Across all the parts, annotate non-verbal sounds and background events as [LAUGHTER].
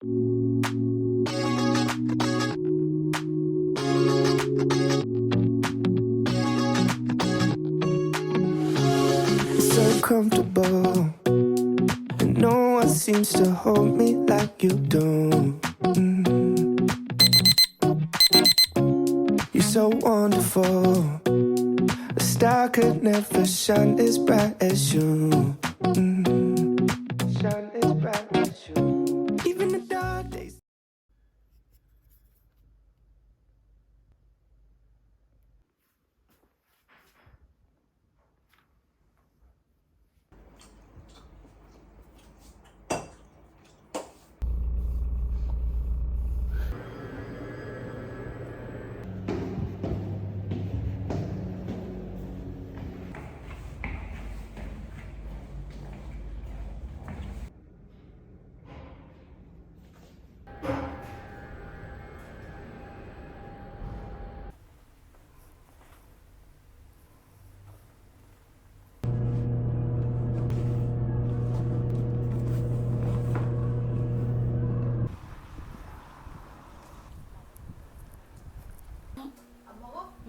so comfortable. And no one seems to hold me like you do. Mm. You're so wonderful. A star could never shine as bright as you.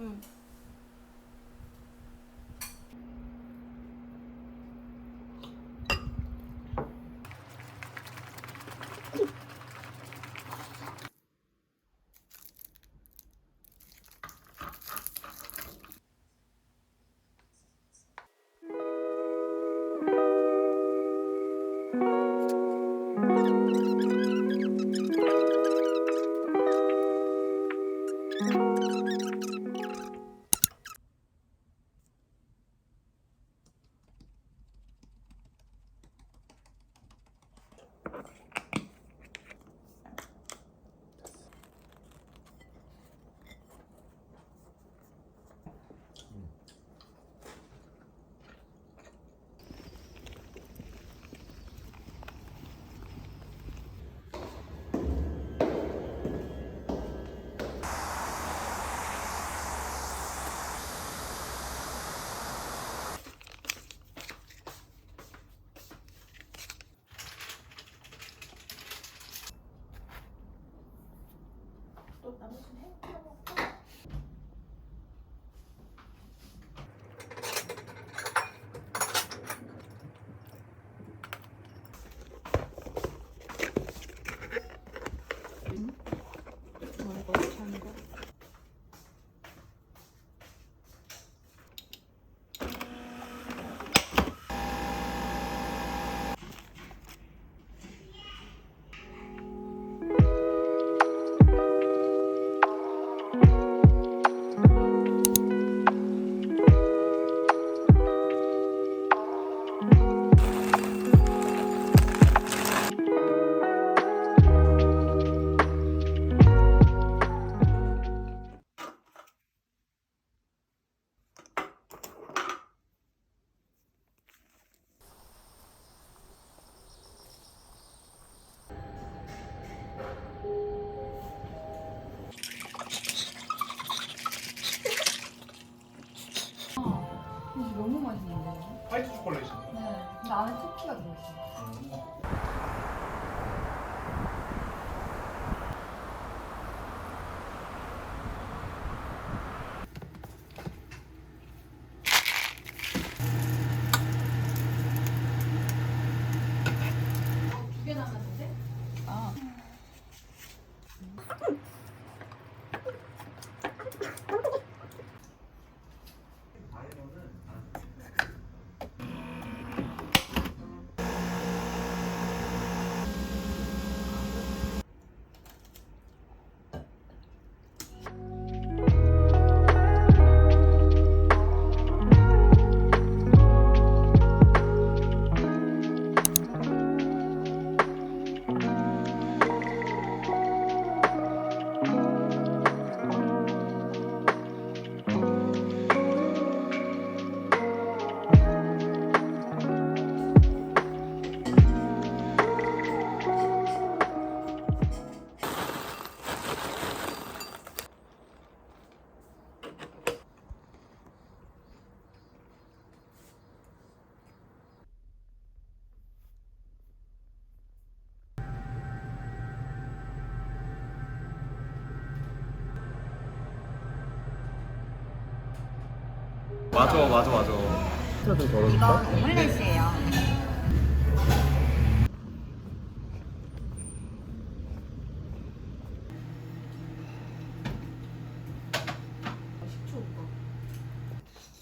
うん 나무 좀 해. 안 맞아 맞아 맞아 좀 덜어줄까? 이건 오믈렛이에요.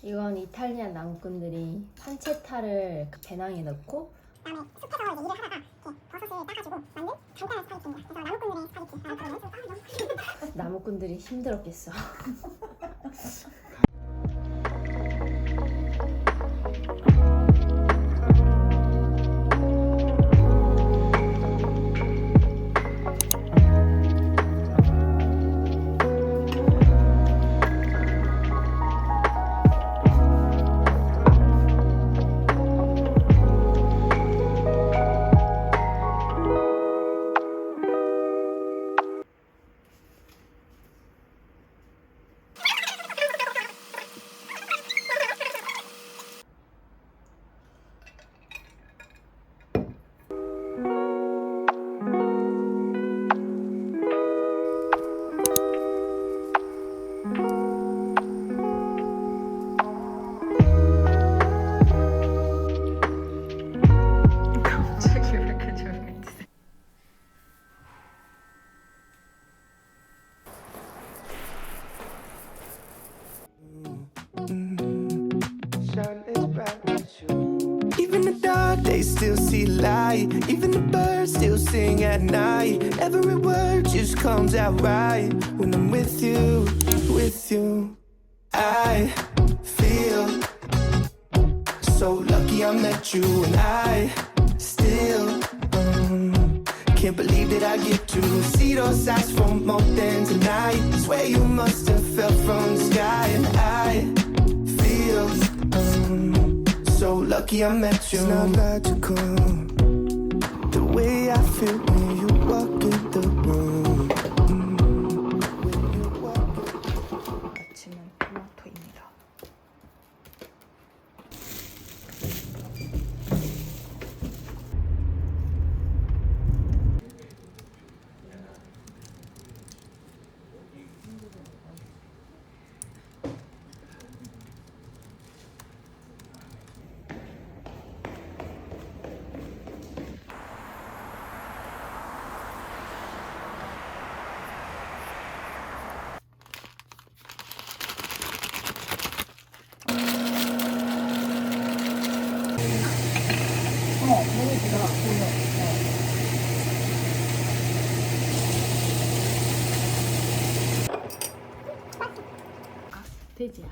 이건 이탈리안 나무꾼들이 판체타를 그 배낭에 넣고 다음에 숲에서 이제 일을 하다가 이렇게 버섯을 따가지고 만든 간단한 스파게티입니다. 그래서 나무꾼들의 스파게티. 아. 아, 너무 [LAUGHS] 나무꾼들이 힘들었겠어. [LAUGHS] dark days still see light. Even the birds still sing at night. Every word just comes out right when I'm with you, with you. I feel so lucky I met you, and I still um, can't believe that I get to see those eyes for more than tonight. Swear you must have fell from the sky, and I feel so lucky I met you. It's not logical the way I feel 아대 진.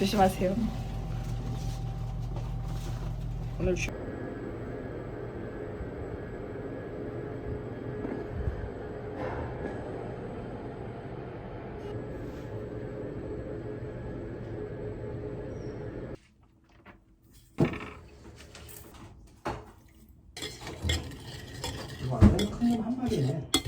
조심하세요. 오늘 쉬... 전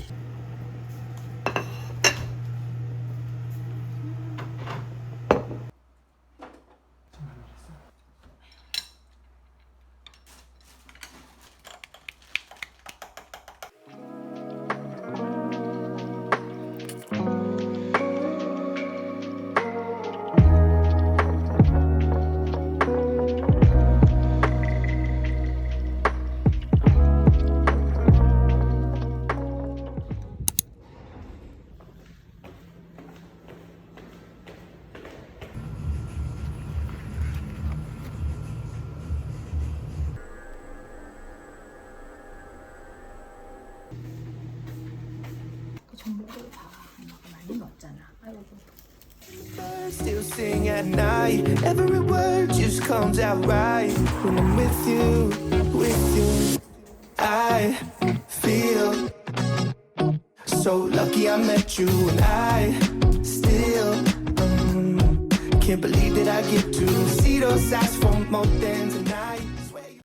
복을 다 많이 넣었잖아. 아이고. Birds still sing at night. Every word just comes out right when I'm with you, with you. I feel so lucky I met you, and I still um, Can't believe that I get to see those eyes for more than